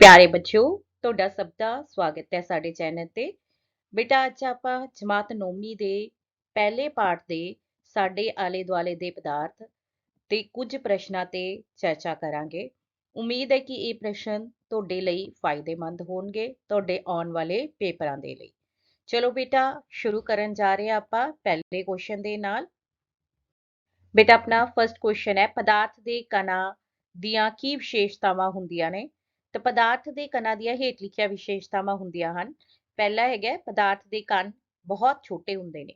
ਪਿਆਰੇ ਬੱਚਿਓ, ਤੁਹਾਡਾ ਸਭ ਦਾ ਸਵਾਗਤ ਹੈ ਸਾਡੇ ਚੈਨਲ ਤੇ। ਬੇਟਾ, ਅੱਜ ਆਪਾਂ ਜਮਾਤ ਨੌਵੀਂ ਦੇ ਪਹਿਲੇ ਪਾਠ ਦੇ ਸਾਡੇ ਆਲੇ ਦੁਆਲੇ ਦੇ ਪਦਾਰਥ ਤੇ ਕੁਝ ਪ੍ਰਸ਼ਨਾਂ ਤੇ ਚਰਚਾ ਕਰਾਂਗੇ। ਉਮੀਦ ਹੈ ਕਿ ਇਹ ਪ੍ਰਸ਼ਨ ਤੁਹਾਡੇ ਲਈ ਫਾਇਦੇਮੰਦ ਹੋਣਗੇ, ਤੁਹਾਡੇ ਆਉਣ ਵਾਲੇ ਪੇਪਰਾਂ ਦੇ ਲਈ। ਚਲੋ ਬੇਟਾ, ਸ਼ੁਰੂ ਕਰਨ ਜਾ ਰਹੇ ਹਾਂ ਆਪਾਂ ਪਹਿਲੇ ਕੁਐਸਚਨ ਦੇ ਨਾਲ। ਬੇਟਾ, ਆਪਣਾ ਫਰਸਟ ਕੁਐਸਚਨ ਹੈ, ਪਦਾਰਥ ਦੇ ਕਣਾਂ ਦੀਆਂ ਕੀ ਵਿਸ਼ੇਸ਼ਤਾਵਾਂ ਹੁੰਦੀਆਂ ਨੇ? ਤਾਂ ਪਦਾਰਥ ਦੇ ਕਣਾਂ ਦੀਆਂ ਹੇਠ ਲਿਖੀਆਂ ਵਿਸ਼ੇਸ਼ਤਾਵਾਂ ਹੁੰਦੀਆਂ ਹਨ। ਪਹਿਲਾ ਹੈਗਾ ਪਦਾਰਥ ਦੇ ਕਣ ਬਹੁਤ ਛੋਟੇ ਹੁੰਦੇ ਨੇ।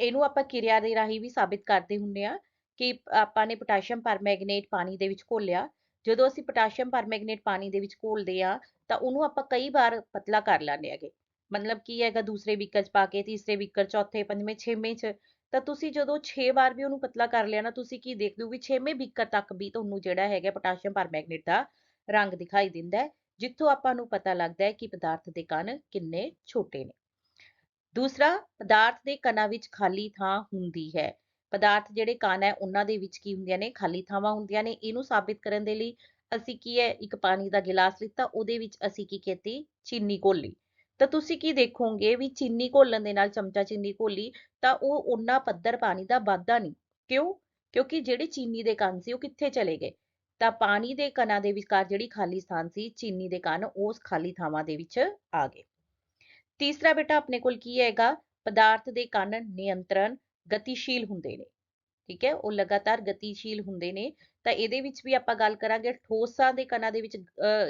ਇਹਨੂੰ ਆਪਾਂ ਕਿਰਿਆ ਦੇ ਰਾਹੀਂ ਵੀ ਸਾਬਿਤ ਕਰਦੇ ਹੁੰਦੇ ਆ ਕਿ ਆਪਾਂ ਨੇ ਪੋਟਾਸ਼ੀਅਮ ਪਰਮੈਂਗਨੇਟ ਪਾਣੀ ਦੇ ਵਿੱਚ ਘੋਲਿਆ। ਜਦੋਂ ਅਸੀਂ ਪੋਟਾਸ਼ੀਅਮ ਪਰਮੈਂਗਨੇਟ ਪਾਣੀ ਦੇ ਵਿੱਚ ਘੋਲਦੇ ਆ ਤਾਂ ਉਹਨੂੰ ਆਪਾਂ ਕਈ ਵਾਰ ਪਤਲਾ ਕਰ ਲੈਂਦੇ ਹੈਗੇ। ਮਤਲਬ ਕੀ ਹੈਗਾ, ਦੂਸਰੇ ਬੀਕਰ ਚ ਪਾ ਕੇ, ਤੀਸਰੇ ਬੀਕਰ ਚੌਥੇ, ਪੰਜਵੇਂ, ਛੇਵੇਂ ਚ, ਤਾਂ ਤੁਸੀਂ ਜਦੋਂ 6 ਵਾਰ ਵੀ ਉਹਨੂੰ ਪਤਲਾ ਕਰ ਲਿਆ ਨਾ, ਤੁਸੀਂ ਕੀ ਦੇਖਦੇ ਹੋ ਵੀ ਛੇਵੇਂ ਬੀਕਰ ਤੱਕ ਵੀ ਤੁਹਾਨੂੰ ਜਿਹੜਾ ਹੈਗਾ ਪੋਟਾਸ਼ੀਅਮ ਪਰਮੈਂਗਨੇਟ ਦਾ ਰੰਗ ਦਿਖਾਈ ਦਿੰਦਾ ਹੈ, ਜਿੱਥੋਂ ਆਪਾਂ ਨੂੰ ਪਤਾ ਲੱਗਦਾ ਹੈ ਕਿ ਪਦਾਰਥ ਦੇ ਕਣ ਕਿੰਨੇ ਛੋਟੇ ਨੇ। ਦੂਸਰਾ, ਪਦਾਰਥ ਦੇ ਕਣਾਂ ਵਿੱਚ ਖਾਲੀ ਥਾਂ ਹੁੰਦੀ ਹੈ। ਪਦਾਰਥ ਜਿਹੜੇ ਕਣ ਹੈ, ਉਹਨਾਂ ਦੇ ਵਿੱਚ ਕੀ ਹੁੰਦੀਆਂ ਨੇ? ਖਾਲੀ ਥਾਵਾਂ ਹੁੰਦੀਆਂ ਨੇ। ਇਹਨੂੰ ਸਾਬਿਤ ਕਰਨ ਦੇ ਲਈ ਅਸੀਂ ਕੀ ਹੈ, ਇੱਕ ਪਾਣੀ ਦਾ ਗਿਲਾਸ ਲਿੱਤਾ, ਉਹਦੇ ਵਿੱਚ ਅਸੀਂ ਕੀ ਕੀਤੀ? ਚੀਨੀ ਘੋਲੀ। ਤਾਂ ਤੁਸੀਂ ਕੀ ਦੇਖੋਗੇ ਵੀ ਚੀਨੀ ਘੋਲਣ ਦੇ ਨਾਲ ਚਮਚਾ ਚੀਨੀ ਘੋਲੀ, ਤਾਂ ਉਹ ਉਹਨਾਂ ਪੱਧਰ ਪਾਣੀ ਦਾ ਵਾਧਾ ਨਹੀਂ। ਕਿਉਂ? ਕਿਉਂਕਿ ਜਿਹੜੇ ਚੀਨੀ ਦੇ ਕਣ ਸੀ, ਉਹ ਕਿੱਥੇ ਚਲੇ ਗਏ? ਤਾਂ ਪਾਣੀ ਦੇ ਕਣਾਂ ਦੇ ਵਿਚਕਾਰ ਜਿਹੜੀ ਖਾਲੀ ਸਥਾਨ ਸੀ, ਚੀਨੀ ਦੇ ਕਣ, ਉਸ ਖਾਲੀ ਥਾਵਾਂ ਦੇ ਵਿੱਚ ਆ ਗਏ। ਤੀਸਰਾ ਬੇਟਾ ਆਪਣੇ ਕੋਲ ਕੀ ਹੈਗਾ? ਪਦਾਰਥ ਦੇ ਕਣ ਨਿਯੰਤਰਣ ਗਤੀਸ਼ੀਲ ਹੁੰਦੇ ਨੇ। ਠੀਕ ਹੈ, ਉਹ ਲਗਾਤਾਰ ਗਤੀਸ਼ੀਲ ਹੁੰਦੇ ਨੇ। ਤਾਂ ਇਹਦੇ ਵਿੱਚ ਵੀ ਆਪਾਂ ਗੱਲ ਕਰਾਂਗੇ, ਠੋਸਾਂ ਦੇ ਕਣਾਂ ਦੇ ਵਿੱਚ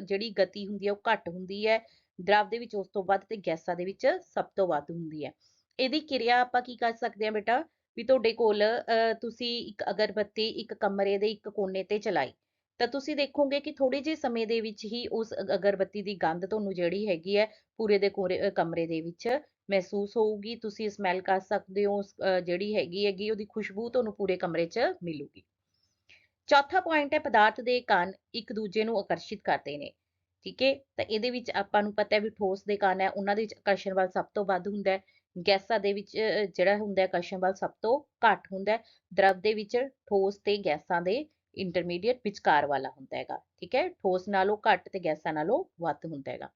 ਜਿਹੜੀ ਗਤੀ ਹੁੰਦੀ ਹੈ, ਉਹ ਘੱਟ ਹੁੰਦੀ ਹੈ। ਦਰਵ ਦੇ ਵਿੱਚ, ਉਸ ਤੋਂ ਵੱਧ ਤੇ ਗੈਸਾਂ ਦੇ ਵਿੱਚ ਸਭ ਤੋਂ ਵੱਧ ਹੁੰਦੀ ਹੈ। ਇਹਦੀ ਕਿਰਿਆ ਆਪਾਂ ਕੀ ਕਰ ਸਕਦੇ ਹਾਂ ਬੇਟਾ? ਵੀ ਤੁਹਾਡੇ ਕੋਲ ਤੁਸੀਂ ਇੱਕ ਅਗਰਬੱਤੀ ਇੱਕ ਕਮਰੇ ਦੇ ਇੱਕ ਕੋਨੇ ਤੇ ਚਲਾਈ। ਤਾਂ ਤੁਸੀਂ ਦੇਖੋਗੇ ਕਿ ਥੋੜੇ ਜਿਹੇ ਸਮੇਂ ਦੇ ਵਿੱਚ ਹੀ ਉਸ ਅਗਰਬੱਤੀ ਦੀ ਗੰਧ ਤੁਹਾਨੂੰ ਜਿਹੜੀ ਹੈਗੀ ਹੈ, ਪੂਰੇ ਦੇ ਕਮਰੇ ਦੇ ਵਿੱਚ ਮਹਿਸੂਸ ਹੋਊਗੀ। ਤੁਸੀਂ ਸਮੈਲ ਕਰ ਸਕਦੇ ਹੋ ਜਿਹੜੀ ਹੈਗੀ ਹੈਗੀ ਉਹਦੀ ਖੁਸ਼ਬੂ ਤੁਹਾਨੂੰ ਪੂਰੇ ਕਮਰੇ 'ਚ ਮਿਲੂਗੀ। ਚੌਥਾ ਪੁਆਇੰਟ ਹੈ ਪਦਾਰਥ ਦੇ ਕਣ ਇੱਕ ਦੂਜੇ ਨੂੰ ਆਕਰਸ਼ਿਤ ਕਰਦੇ ਨੇ। ਠੀਕ ਹੈ? ਤਾਂ ਇਹਦੇ ਵਿੱਚ ਆਪਾਂ ਨੂੰ ਪਤਾ ਹੈ ਵੀ ਠੋਸ ਦੇ ਕਣ ਹੈ, ਉਹਨਾਂ ਦੇ ਵਿੱਚ ਆਕਰਸ਼ਣ ਬਲ ਸਭ ਤੋਂ ਵੱਧ ਹੁੰਦਾ ਹੈ। ਗੈਸਾਂ ਦੇ ਵਿੱਚ ਜਿਹੜਾ ਹੁੰਦਾ ਹੈ ਆਕਰਸ਼ਣ ਬਲ ਸਭ ਤੋਂ ਘੱਟ ਹੁੰਦਾ ਹੈ। ਦਰਵ ਦੇ ਵਿੱਚ ਠੋਸ ਤੇ ਗੈਸਾਂ ਦੇ ਇੰਟਰਮੀਡੀਏਟ ਵਿਚਕਾਰ ਵਾਲਾ ਹੁੰਦਾ ਹੈਗਾ, ਠੀਕ ਹੈ? ਠੋਸ ਨਾਲੋਂ ਘੱਟ ਤੇ ਗੈਸਾਂ ਨਾਲੋਂ ਵੱਧ ਹੁੰਦਾ ਹੈਗਾ।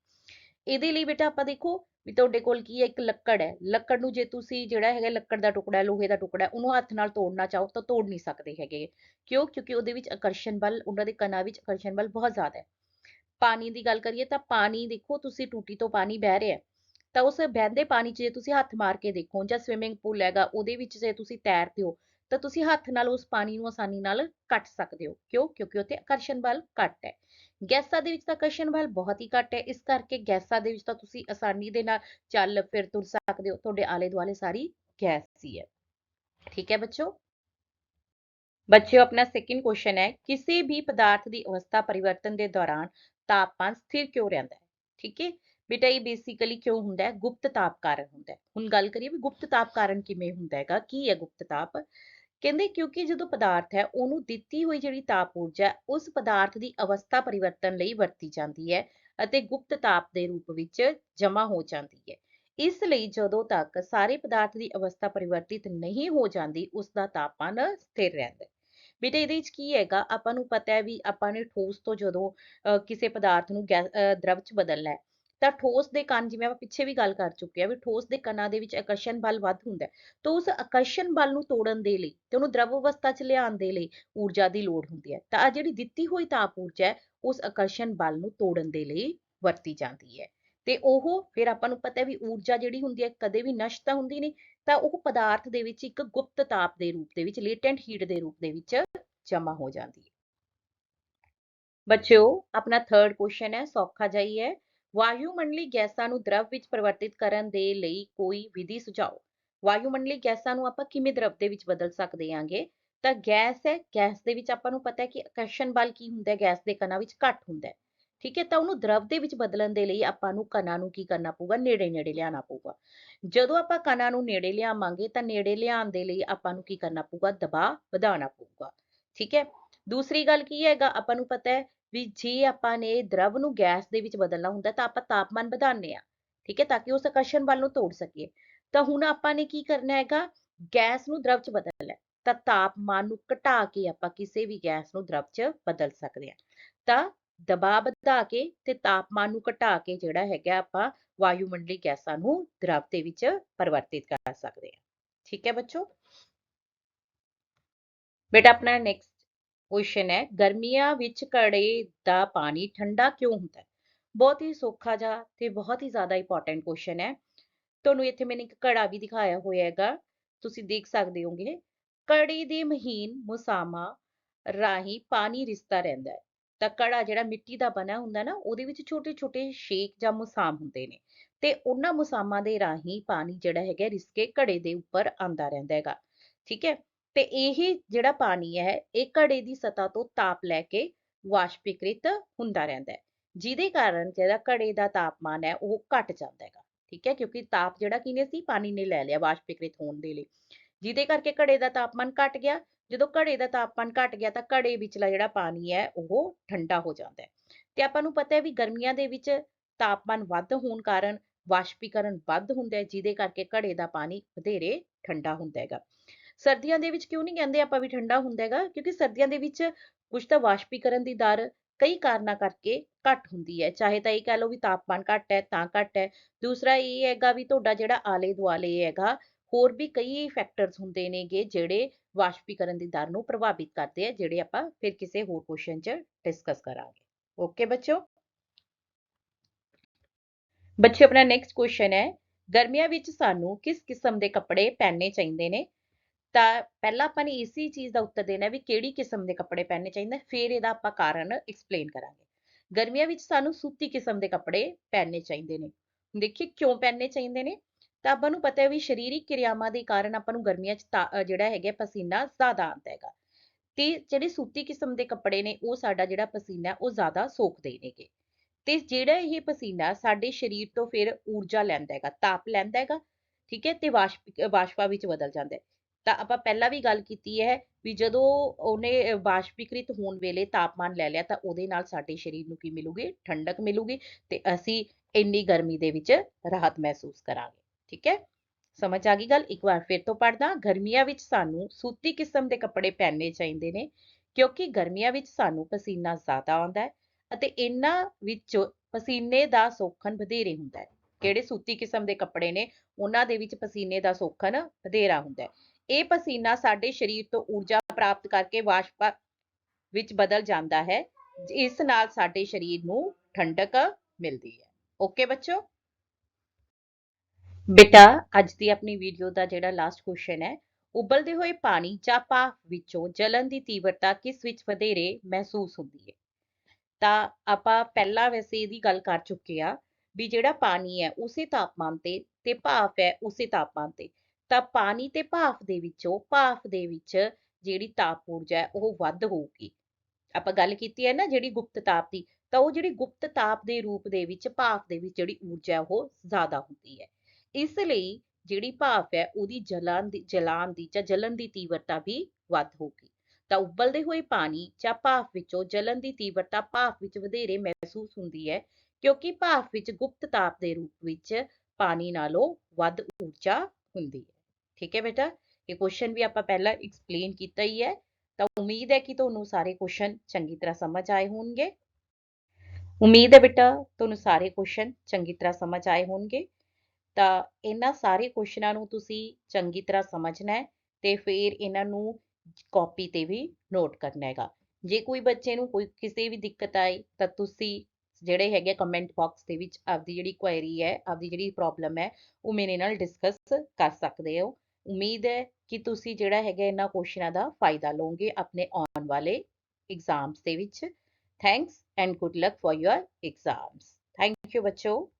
ਇਹਦੇ ਲਈ ਬੇਟਾ ਆਪਾਂ ਦੇਖੋ ਵੀ ਤੁਹਾਡੇ ਕੋਲ ਕੀ ਹੈ? ਇੱਕ ਲੱਕੜ ਹੈ। ਲੱਕੜ ਨੂੰ ਜੇ ਤੁਸੀਂ ਜਿਹੜਾ ਹੈਗਾ ਲੱਕੜ ਦਾ ਟੁਕੜਾ ਲੋਹੇ ਦਾ ਟੁਕੜਾ ਉਹਨੂੰ ਹੱਥ ਨਾਲ ਤੋੜਨਾ ਚਾਹੋ ਤਾਂ ਤੋੜ ਨਹੀਂ ਸਕਦੇ ਹੈਗੇ। ਕਿਉਂ? ਕਿਉਂਕਿ ਉਹਦੇ ਵਿੱਚ ਆਕਰਸ਼ਣ ਬਲ, ਉਹਨਾਂ ਦੇ ਕਣਾਂ ਵਿੱਚ ਆਕਰਸ਼ਣ ਬਲ ਬਹੁਤ ਜ਼ਿਆਦਾ ਹੈ। ਪਾਣੀ ਦੀ ਗੱਲ ਕਰੀਏ ਤਾਂ ਪਾਣੀ ਦੇਖੋ, ਤੁਸੀਂ ਟੂਟੀ ਤੋਂ ਪਾਣੀ ਬਹਿ ਰਿਹਾ ਤਾਂ ਉਸ ਬਹਿੰਦੇ ਪਾਣੀ 'ਚ ਜੇ ਤੁਸੀਂ ਹੱਥ ਮਾਰ ਕੇ ਦੇਖੋ ਜਾਂ ਸਵਿਮਿੰਗ ਪੂਲ ਹੈਗਾ, ਉਹਦੇ ਵਿੱਚ ਜੇ ਤੁਸੀਂ ਤੈਰਦੇ ਹੋ ਤਾਂ ਤੁਸੀਂ ਹੱਥ ਨਾਲ ਉਸ ਪਾਣੀ ਨੂੰ ਆਸਾਨੀ ਨਾਲ ਕੱਟ ਸਕਦੇ ਹੋ। ਕਿਉਂ? ਕਿਉਂਕਿ ਉੱਥੇ ਆਕਰਸ਼ਣ ਬਲ ਘੱਟ ਹੈ। ਗੈਸਾਂ ਦੇ ਵਿੱਚ ਤਾਂ ਆਕਰਸ਼ਣ ਬਲ ਬਹੁਤ ਹੀ ਘੱਟ ਹੈ। ਇਸ ਕਰਕੇ ਗੈਸਾਂ ਦੇ ਵਿੱਚ ਤਾਂ ਤੁਸੀਂ ਆਸਾਨੀ ਦੇ ਨਾਲ ਚੱਲ ਫਿਰ ਤੁਰ ਸਕਦੇ ਹੋ। ਤੁਹਾਡੇ ਆਲੇ ਦੁਆਲੇ ਸਾਰੀ ਗੈਸ ਹੀ ਹੈ। ਠੀਕ ਹੈ ਬੱਚੋ? ਬੱਚਿਓ, ਆਪਣਾ ਸੈਕਿੰਡ ਕੁਐਸਚਨ ਹੈ, ਕਿਸੇ ਵੀ ਪਦਾਰਥ ਦੀ ਅਵਸਥਾ ਪਰਿਵਰਤਨ ਦੇ ਦੌਰਾਨ ਤਾਪਮਾਨ ਸਥਿਰ ਕਿਉਂ ਰਹਿੰਦਾ ਹੈ? ਠੀਕ ਹੈ? ਬੇਟਾ, ਇਹ ਬੇਸਿਕਲੀ ਕਿਉਂ ਹੁੰਦਾ ਹੈ? ਗੁਪਤ ਤਾਪ ਕਾਰਨ ਹੁੰਦਾ ਹੈ। ਹੁਣ ਗੱਲ ਕਰੀਏ ਵੀ ਗੁਪਤ ਤਾਪ ਕਾਰਨ ਕਿਵੇਂ ਹੁੰਦਾ ਹੈਗਾ? ਕੀ ਹੈ ਗੁਪਤ ਤਾਪ? ਕਹਿੰਦੇ ਕਿਉਂਕਿ ਜਦੋਂ ਪਦਾਰਥ ਹੈ, ਉਹਨੂੰ ਦਿੱਤੀ ਹੋਈ ਜਿਹੜੀ ਤਾਪ ਊਰਜਾ ਉਸ ਪਦਾਰਥ ਦੀ ਅਵਸਥਾ ਪਰਿਵਰਤਨ ਲਈ ਵਰਤੀ ਜਾਂਦੀ ਹੈ ਅਤੇ ਗੁਪਤ ਤਾਪ ਦੇ ਰੂਪ ਵਿੱਚ ਜਮ੍ਹਾਂ ਹੋ ਜਾਂਦੀ ਹੈ। ਇਸ ਲਈ ਜਦੋਂ ਤੱਕ ਸਾਰੇ ਪਦਾਰਥ ਦੀ ਅਵਸਥਾ ਪਰਿਵਰਤਿਤ ਨਹੀਂ ਹੋ ਜਾਂਦੀ, ਉਸ ਦਾ ਤਾਪਮਾਨ ਸਥਿਰ ਰਹਿੰਦਾ ਹੈ। ਬੇਟਾ, ਇਹਦੇ ਵਿੱਚ ਕੀ ਹੈਗਾ? ਆਪਾਂ ਨੂੰ ਪਤਾ ਹੈ ਵੀ ਆਪਾਂ ਨੇ ਠੋਸ ਤੋਂ ਜਦੋਂ ਕਿਸੇ ਪਦਾਰਥ ਨੂੰ ਦਰਵ 'ਚ ਬਦਲਣਾ ਹੈ ਤਾਂ ਠੋਸ ਦੇ ਕਣ ਜਿਵੇਂ ਆਪਾਂ ਪਿੱਛੇ ਵੀ ਗੱਲ ਕਰ ਚੁੱਕੇ ਆ ਵੀ ਠੋਸ ਦੇ ਕਣਾਂ ਦੇ ਵਿੱਚ ਆਕਰਸ਼ਣ ਬਲ ਵੱਧ ਹੁੰਦਾ ਹੈ, ਤਾਂ ਉਸ ਆਕਰਸ਼ਣ ਬਲ ਨੂੰ ਤੋੜਨ ਦੇ ਲਈ ਤੇ ਉਹਨੂੰ ਦਰਵ ਅਵਸਥਾ 'ਚ ਲਿਆਉਣ ਦੇ ਲਈ ਊਰਜਾ ਦੀ ਲੋੜ ਹੁੰਦੀ ਹੈ, ਤਾਂ ਆ ਜਿਹੜੀ ਦਿੱਤੀ ਹੋਈ ਤਾਪ ਊਰਜਾ ਹੈ, ਉਸ ਆਕਰਸ਼ਣ ਬਲ ਨੂੰ ਤੋੜਨ ਦੇ ਲਈ ਵਰਤੀ ਜਾਂਦੀ ਹੈ। ਤੇ ਉਹ ਫਿਰ ਆਪਾਂ ਨੂੰ ਪਤਾ ਹੈ ਵੀ ਊਰਜਾ ਜਿਹੜੀ ਹੁੰਦੀ ਹੈ, ਕਦੇ ਵੀ ਨਸ਼ਟ ਤਾਂ ਹੁੰਦੀ ਨਹੀਂ, ਤਾਂ ਉਹ ਪਦਾਰਥ ਦੇ ਵਿੱਚ ਇੱਕ ਗੁਪਤ ਤਾਪ ਦੇ ਰੂਪ ਦੇ ਵਿੱਚ ਲੇਟੈਂਟ ਹੀਟ ਦੇ ਰੂਪ ਦੇ ਵਿੱਚ ਜਮ੍ਹਾਂ ਹੋ ਜਾਂਦੀ ਹੈ। ਬੱਚਿਓ, ਆਪਣਾ ਥਰਡ ਕੁਐਸਚਨ ਹੈ, ਸੌਖਾ ਜਾਈ ਹੈ। ਵਾਯੂਮੰਡਲੀ ਗੈਸਾਂ ਨੂੰ ਦਰਵ ਵਿੱਚ ਪਰਿਵਰਤਿਤ ਕਰਨ ਦੇ ਲਈ ਕੋਈ ਵਿਧੀ ਸੁਝਾਓ। ਵਾਯੂਮੰਡਲੀ ਗੈਸਾਂ ਨੂੰ ਆਪਾਂ ਕਿਵੇਂ ਦਰਵ ਦੇ ਵਿੱਚ ਬਦਲ ਸਕਦੇ ਹਾਂਗੇ ਤਾਂ ਗੈਸ ਹੈ, ਗੈਸ ਦੇ ਵਿੱਚ ਆਪਾਂ ਨੂੰ ਪਤਾ ਹੈ ਕਿ ਆਕਰਸ਼ਣ ਬਲ ਕੀ ਹੁੰਦਾ ਹੈ, ਗੈਸ ਦੇ ਕਣਾਂ ਵਿੱਚ ਘੱਟ ਹੁੰਦਾ ਹੈ। ਠੀਕ ਹੈ, ਤਾਂ ਉਹਨੂੰ ਦਰਵ ਦੇ ਵਿੱਚ ਬਦਲਣ ਦੇ ਲਈ ਆਪਾਂ ਨੂੰ ਕਣਾਂ ਨੂੰ ਕੀ ਕਰਨਾ ਪਊਗਾ? ਨੇੜੇ ਨੇੜੇ ਲਿਆਉਣਾ ਪਊਗਾ। ਜਦੋਂ ਆਪਾਂ ਕਣਾਂ ਨੂੰ ਨੇੜੇ ਲਿਆਵਾਂਗੇ ਤਾਂ ਨੇੜੇ ਲਿਆਉਣ ਦੇ ਲਈ ਆਪਾਂ ਨੂੰ ਕੀ ਕਰਨਾ ਪਊਗਾ? ਦਬਾਅ ਵਧਾਉਣਾ ਪਊਗਾ। ਠੀਕ ਹੈ, ਦੂਸਰੀ ਗੱਲ ਕੀ ਹੈਗਾ? ਆਪਾਂ ਨੂੰ ਪਤਾ ਹੈ ਵੀ ਜੇ ਆਪਾਂ ਨੇ ਦਰਵ ਨੂੰ ਗੈਸ ਦੇ ਵਿੱਚ ਬਦਲਣਾ ਹੁੰਦਾ ਤਾਂ ਆਪਾਂ ਤਾਪਮਾਨ ਵਧਾਉਂਦੇ ਆ ਠੀਕ ਹੈ, ਤਾਂ ਕਿ ਉਸ ਆਕਰਸ਼ਣ ਬਲ ਨੂੰ ਤੋੜ ਸਕੀਏ। ਤਾਂ ਹੁਣ ਆਪਾਂ ਨੇ ਕੀ ਕਰਨਾ ਹੈਗਾ? ਗੈਸ ਨੂੰ ਦਰਵ 'ਚ ਬਦਲਣਾ ਤਾਂ ਤਾਪਮਾਨ ਨੂੰ ਘਟਾ ਕੇ ਆਪਾਂ ਕਿਸੇ ਵੀ ਗੈਸ ਨੂੰ ਦਰਵ 'ਚ ਬਦਲ ਸਕਦੇ ਆ ਤਾਂ ਦਬਾਅ ਵਧਾ ਕੇ ਤੇ ਤਾਪਮਾਨ ਨੂੰ ਘਟਾ ਕੇ ਜਿਹੜਾ ਹੈਗਾ ਆਪਾਂ ਵਾਯੂਮੰਡਲੀ ਗੈਸਾਂ ਨੂੰ ਦਰਵ ਦੇ ਵਿੱਚ ਪਰਿਵਰਤਿਤ ਕਰ ਸਕਦੇ ਹਾਂ। ਠੀਕ ਹੈ ਬੱਚੋ? ਬੇਟਾ, ਆਪਣਾ ਨੈਕਸਟ ਕੁਐਸਚਨ ਹੈ, ਗਰਮੀਆਂ ਵਿੱਚ ਘੜੇ ਦਾ ਪਾਣੀ ਠੰਡਾ ਕਿਉਂ ਹੁੰਦਾ ਹੈ? ਬਹੁਤ ਹੀ ਸੌਖਾ ਜਿਹਾ ਤੇ ਬਹੁਤ ਹੀ ਜ਼ਿਆਦਾ ਇੰਪੋਰਟੈਂਟ ਕੁਐਸਚਨ ਹੈ। ਤੁਹਾਨੂੰ ਇੱਥੇ ਮੈंने ਇੱਕ ਘੜਾ ਵੀ ਦਿਖਾਇਆ ਹੋਇਆ ਹੈਗਾ, ਤੁਸੀਂ ਦੇਖ ਸਕਦੇ ਹੋਗੇ। ਘੜੇ ਦੇ ਮਹੀਨ ਮੁਸਾਮਾ ਰਾਹੀਂ ਪਾਣੀ ਰਿਸਦਾ ਰਹਿੰਦਾ ਹੈ। ਤਾਂ ਘੜਾ ਜਿਹੜਾ ਮਿੱਟੀ ਦਾ ਬਣਿਆ ਹੁੰਦਾ ਨਾ, ਉਹਦੇ ਵਿੱਚ ਛੋਟੇ ਛੋਟੇ ਸ਼ੇਕ ਜਾਂ ਮੁਸਾਮ ਹੁੰਦੇ ਨੇ। ਤੇ ਉਹਨਾਂ ਮੁਸਾਮਾਂ ਦੇ ਰਾਹੀਂ ਪਾਣੀ ਜਿਹੜਾ ਹੈਗਾ ਰਿਸਕੇ ਘੜੇ ਦੇ ਉੱਪਰ ਆਂਦਾ ਰਹਿੰਦਾ ਹੈਗਾ। ਠੀਕ ਹੈ? ਤੇ ਇਹ ਜਿਹੜਾ ਪਾਣੀ ਹੈ, ਇਹ ਘੜੇ ਦੀ ਸਤ੍ਹਾ ਤੋਂ ਤਾਪ ਲੈ ਕੇ ਵਾਸ਼ਪੀਕ੍ਰਿਤ ਹੁੰਦਾ ਰਹਿੰਦਾ ਹੈ, ਜਿਹਦੇ ਕਾਰਨ ਜਿਹੜਾ ਘੜੇ ਦਾ ਤਾਪਮਾਨ ਹੈ, ਉਹ ਘਟ ਜਾਂਦਾ ਹੈਗਾ, ਠੀਕ ਹੈ, ਕਿਉਂਕਿ ਤਾਪ ਜਿਹੜਾ ਕਿਨੇ ਸੀ, ਪਾਣੀ ਨੇ ਲੈ ਲਿਆ ਵਾਸ਼ਪੀਕ੍ਰਿਤ ਹੋਣ ਦੇ ਲਈ, ਜਿਹਦੇ ਕਰਕੇ ਘੜੇ ਦਾ ਤਾਪਮਾਨ ਘਟ ਗਿਆ, ਜਦੋਂ ਘੜੇ ਦਾ ਤਾਪਮਾਨ ਘਟ ਗਿਆ ਤਾਂ ਘੜੇ ਵਿਚਲਾ ਜਿਹੜਾ ਪਾਣੀ ਹੈ, ਉਹ ਠੰਡਾ ਹੋ ਜਾਂਦਾ ਹੈ, ਤੇ ਆਪਾਂ ਨੂੰ ਪਤਾ ਹੈ ਵੀ ਗਰਮੀਆਂ ਦੇ ਵਿੱਚ ਤਾਪਮਾਨ ਵੱਧ ਹੋਣ ਕਾਰਨ ਵਾਸ਼ਪੀਕਰਨ ਵੱਧ ਹੁੰਦਾ ਹੈ, ਜਿਹਦੇ ਕਰਕੇ ਘੜੇ ਦਾ ਪਾਣੀ ਵਧੇਰੇ ਠੰਡਾ ਹੁੰਦਾ ਹੈਗਾ ਸਰਦੀਆਂ ਦੇ ਵਿੱਚ ਕਿਉਂ ਨਹੀਂ ਕਹਿੰਦੇ ਆਪਾਂ ਵੀ ਠੰਡਾ ਹੁੰਦਾ ਹੈਗਾ? ਕਿਉਂਕਿ ਸਰਦੀਆਂ ਦੇ ਵਿੱਚ ਕੁਝ ਤਾਂ ਵਾਸ਼ਪੀਕਰਨ ਦੀ ਦਰ ਕਈ ਕਾਰਨਾਂ ਕਰਕੇ ਘੱਟ ਹੁੰਦੀ ਹੈ। ਚਾਹੇ ਤਾਂ ਇਹ ਕਹਿ ਲਓ ਵੀ ਤਾਪਮਾਨ ਘੱਟ ਹੈ, ਤਾਂ ਘੱਟ ਹੈ। ਦੂਸਰਾ ਇਹ ਹੈਗਾ ਵੀ ਤੁਹਾਡਾ ਜਿਹੜਾ ਆਲੇ ਦੁਆਲੇ ਹੈਗਾ, ਹੋਰ ਵੀ ਕਈ ਫੈਕਟਰਸ ਹੁੰਦੇ ਨੇਗੇ ਜਿਹੜੇ ਵਾਸ਼ਪੀਕਰਨ ਦੀ ਦਰ ਨੂੰ ਪ੍ਰਭਾਵਿਤ ਕਰਦੇ ਆ, ਜਿਹੜੇ ਆਪਾਂ ਫਿਰ ਕਿਸੇ ਹੋਰ ਕੁਐਸਚਨ 'ਚ ਡਿਸਕਸ ਕਰਾਂਗੇ। ਓਕੇ ਬੱਚੋ ਬੱਚੇ ਆਪਣਾ ਨੈਕਸਟ ਕੁਐਸਚਨ ਹੈ, ਗਰਮੀਆਂ ਵਿੱਚ ਸਾਨੂੰ ਕਿਸ ਕਿਸਮ ਦੇ ਕੱਪੜੇ ਪਹਿਨਣੇ ਚਾਹੀਦੇ ਨੇ? ਤਾਂ ਪਹਿਲਾਂ ਆਪਾਂ ਨੇ ਇਸੇ ਚੀਜ਼ ਦਾ ਉੱਤਰ ਦੇਣਾ ਵੀ ਕਿਹੜੀ ਕਿਸਮ ਦੇ ਕੱਪੜੇ ਪਹਿਨਣੇ ਚਾਹੀਦੇ ਫਿਰ ਇਹਦਾ ਆਪਾਂ ਕਾਰਨ ਐਕਸਪਲੇਨ ਕਰਾਂਗੇ। ਗਰਮੀਆਂ ਵਿੱਚ ਸਾਨੂੰ ਸੂਤੀ ਕਿਸਮ ਦੇ ਕੱਪੜੇ ਪਹਿਨਣੇ ਚਾਹੀਦੇ ਨੇ। ਦੇਖੀਏ ਕਿਉਂ ਪਹਿਨਣੇ ਚਾਹੀਦੇ ਨੇ? ਤਾਂ ਆਪਾਂ ਨੂੰ ਪਤਾ ਹੈ ਵੀ ਸਰੀਰਕ ਕਿਰਿਆਵਾਂ ਦੇ ਕਾਰਨ ਆਪਾਂ ਨੂੰ ਗਰਮੀਆਂ 'ਚ ਜਿਹੜਾ ਹੈਗਾ ਪਸੀਨਾ ਜ਼ਿਆਦਾ ਆਉਂਦਾ ਹੈਗਾ। ਤੇ ਜਿਹੜੇ ਸੂਤੀ ਕਿਸਮ ਦੇ ਕੱਪੜੇ ਨੇ, ਉਹ ਸਾਡਾ ਜਿਹੜਾ ਪਸੀਨਾ, ਉਹ ਜ਼ਿਆਦਾ ਸੋਖਦੇ ਨੇਗੇ। ਤੇ ਜਿਹੜਾ ਇਹ ਪਸੀਨਾ ਸਾਡੇ ਸਰੀਰ ਤੋਂ ਫਿਰ ਊਰਜਾ ਲੈਂਦਾ ਹੈਗਾ, ਤਾਪ ਲੈਂਦਾ ਹੈਗਾ, ਠੀਕ ਹੈ, ਤੇ ਵਾਸ਼ਪ ਵਾਸ਼ਪਾ ਵਿੱਚ ਬਦਲ ਜਾਂਦਾ ਹੈ। ਤਾਂ ਆਪਾਂ ਪਹਿਲਾਂ ਵੀ ਗੱਲ ਕੀਤੀ ਹੈ ਵੀ ਜਦੋਂ ਉਹਨੇ ਵਾਸ਼ਪੀਕ੍ਰਿਤ ਹੋਣ ਵੇਲੇ ਤਾਪਮਾਨ ਲੈ ਲਿਆ ਤਾਂ ਉਹਦੇ ਨਾਲ ਸਾਡੇ ਸਰੀਰ ਨੂੰ ਕੀ ਮਿਲੂਗੀ? ਠੰਡਕ ਮਿਲੂਗੀ ਤੇ ਅਸੀਂ ਇੰਨੀ ਗਰਮੀ ਦੇ ਵਿੱਚ ਰਾਹਤ ਮਹਿਸੂਸ ਕਰਾਂਗੇ। ਠੀਕ ਹੈ? ਸਮਝ ਆ ਗਈ ਗੱਲ? ਇੱਕ ਵਾਰ ਫਿਰ ਤੋਂ ਪੜਦਾ ਗਰਮੀਆਂ ਵਿੱਚ ਸਾਨੂੰ ਸੂਤੀ ਕਿਸਮ ਦੇ ਕੱਪੜੇ ਪਹਿਨਣੇ ਚਾਹੀਦੇ ਨੇ, ਕਿਉਂਕਿ ਗਰਮੀਆਂ ਵਿੱਚ ਸਾਨੂੰ ਪਸੀਨਾ ਜ਼ਿਆਦਾ ਆਉਂਦਾ ਹੈ ਅਤੇ ਇਹਨਾਂ ਵਿੱਚ ਪਸੀਨੇ ਦਾ ਸੋਖਣ ਵਧੇਰੇ ਹੁੰਦਾ ਹੈ। ਕਿਹੜੇ ਸੂਤੀ ਕਿਸਮ ਦੇ ਕੱਪੜੇ ਨੇ? ਉਹਨਾਂ ਦੇ ਵਿੱਚ ਪਸੀਨੇ ਦਾ ਸੋਖਣ ਵਧੇਰਾ ਹੁੰਦਾ ਹੈ। ਇਹ ਪਸੀਨਾ ਸਾਡੇ ਸਰੀਰ ਤੋਂ ਊਰਜਾ ਪ੍ਰਾਪਤ ਕਰਕੇ ਵਾਸ਼ਪ ਵਿੱਚ ਬਦਲ ਜਾਂਦਾ ਹੈ, ਇਸ ਨਾਲ ਸਾਡੇ ਸਰੀਰ ਨੂੰ ਠੰਡਕ ਮਿਲਦੀ ਹੈ। ਓਕੇ ਬੱਚੋ ਬੇਟਾ, ਅੱਜ ਦੀ ਆਪਣੀ ਵੀਡੀਓ ਦਾ ਜਿਹੜਾ ਲਾਸਟ ਕੁਐਸਚਨ ਹੈ, ਉਬਲਦੇ ਹੋਏ ਪਾਣੀ ਜਾਂ ਭਾਫ ਵਿੱਚੋਂ ਜਲਨ ਦੀ ਤੀਬਰਤਾ ਕਿਸ ਵਿੱਚ ਵਧੇਰੇ ਮਹਿਸੂਸ ਹੁੰਦੀ ਹੈ? ਤਾਂ ਆਪਾਂ ਪਹਿਲਾਂ ਵੈਸੇ ਇਹਦੀ ਗੱਲ ਕਰ ਚੁੱਕੇ ਆ ਵੀ ਜਿਹੜਾ ਪਾਣੀ ਹੈ ਉਸੇ ਤਾਪਮਾਨ ਤੇ ਤੇ ਭਾਫ ਹੈ ਉਸੇ ਤਾਪਮਾਨ ਤੇ। ਤਾਂ ਪਾਣੀ ਤੇ ਭਾਫ ਦੇ ਵਿੱਚੋਂ, ਭਾਫ ਦੇ ਵਿੱਚ ਜਿਹੜੀ ਤਾਪ ਊਰਜਾ ਹੈ, ਉਹ ਵੱਧ ਹੋਊਗੀ। ਆਪਾਂ ਗੱਲ ਕੀਤੀ ਹੈ ਨਾ ਜਿਹੜੀ ਗੁਪਤ ਤਾਪ ਦੀ, ਤਾਂ ਉਹ ਜਿਹੜੀ ਗੁਪਤ ਤਾਪ ਦੇ ਰੂਪ ਦੇ ਵਿੱਚ, ਭਾਫ ਦੇ ਵਿੱਚ ਜਿਹੜੀ ਊਰਜਾ ਉਹ ਜ਼ਿਆਦਾ ਹੁੰਦੀ ਹੈ। ਇਸ ਲਈ ਜਿਹੜੀ ਭਾਫ ਹੈ, ਉਹਦੀ ਜਲਨ ਦੀ, ਜਲਾਨ ਦੀ ਜਾਂ ਜਲਣ ਦੀ ਤੀਵਰਤਾ ਵੀ ਵੱਧ ਹੋਊਗੀ। ਤਾਂ ਉਬਲਦੇ ਹੋਏ ਪਾਣੀ ਜਾਂ ਭਾਫ ਵਿੱਚੋਂ ਜਲਣ ਦੀ ਤੀਵਰਤਾ ਭਾਫ ਵਿੱਚ ਵਧੇਰੇ ਮਹਿਸੂਸ ਹੁੰਦੀ ਹੈ, ਕਿਉਂਕਿ ਭਾਫ ਵਿੱਚ ਗੁਪਤ ਤਾਪ ਦੇ ਰੂਪ ਵਿੱਚ ਪਾਣੀ ਨਾਲੋਂ ਵੱਧ ਊਰਜਾ ਹੁੰਦੀ ਹੈ। ਠੀਕ ਹੈ ਬੇਟਾ? ਇਹ ਕੁਐਸਚਨ ਵੀ ਆਪਾਂ ਪਹਿਲਾਂ ਐਕਸਪਲੇਨ ਕੀਤਾ ਹੀ ਹੈ। ਤਾਂ ਉਮੀਦ ਹੈ ਕਿ ਤੁਹਾਨੂੰ ਸਾਰੇ ਕੁਐਸਚਨ ਚੰਗੀ ਤਰ੍ਹਾਂ ਸਮਝ ਆਏ ਹੋਣਗੇ। ਉਮੀਦ ਹੈ ਬੇਟਾ, ਤੁਹਾਨੂੰ ਸਾਰੇ ਕੁਐਸਚਨ ਚੰਗੀ ਤਰ੍ਹਾਂ ਸਮਝ ਆਏ ਹੋਣਗੇ। ਤਾਂ ਇਹਨਾਂ ਸਾਰੇ ਕੁਐਸਚਨਾਂ ਨੂੰ ਤੁਸੀਂ ਚੰਗੀ ਤਰ੍ਹਾਂ ਸਮਝਣਾ ਹੈ ਤੇ ਫਿਰ ਇਹਨਾਂ ਨੂੰ ਕਾਪੀ ਤੇ ਵੀ ਨੋਟ ਕਰਨਾ ਹੈਗਾ। ਜੇ ਕੋਈ ਬੱਚੇ ਨੂੰ ਕੋਈ ਕਿਸੇ ਵੀ ਦਿੱਕਤ ਆਈ ਤਾਂ ਤੁਸੀਂ ਜਿਹੜੇ ਹੈਗੇ ਕਮੈਂਟ ਬਾਕਸ ਦੇ ਵਿੱਚ ਆਪਦੀ ਜਿਹੜੀ ਕੁਐਰੀ ਹੈ, ਆਪਦੀ ਜਿਹੜੀ ਪ੍ਰੋਬਲਮ ਹੈ, ਉਹ ਮੇਰੇ ਨਾਲ ਡਿਸਕਸ ਕਰ ਸਕਦੇ ਹੋ। ਉਮੀਦ ਹੈ ਕਿ ਤੁਸੀਂ ਜਿਹੜਾ ਹੈਗਾ ਇਹਨਾਂ ਕੁਐਸਚਨਾਂ ਦਾ ਫਾਇਦਾ ਲਓਗੇ ਆਪਣੇ ਆਉਣ ਵਾਲੇ ਐਗਜ਼ਾਮਸ ਦੇ ਵਿੱਚ। Thanks and good luck for your exams thank you ਬੱਚੋ।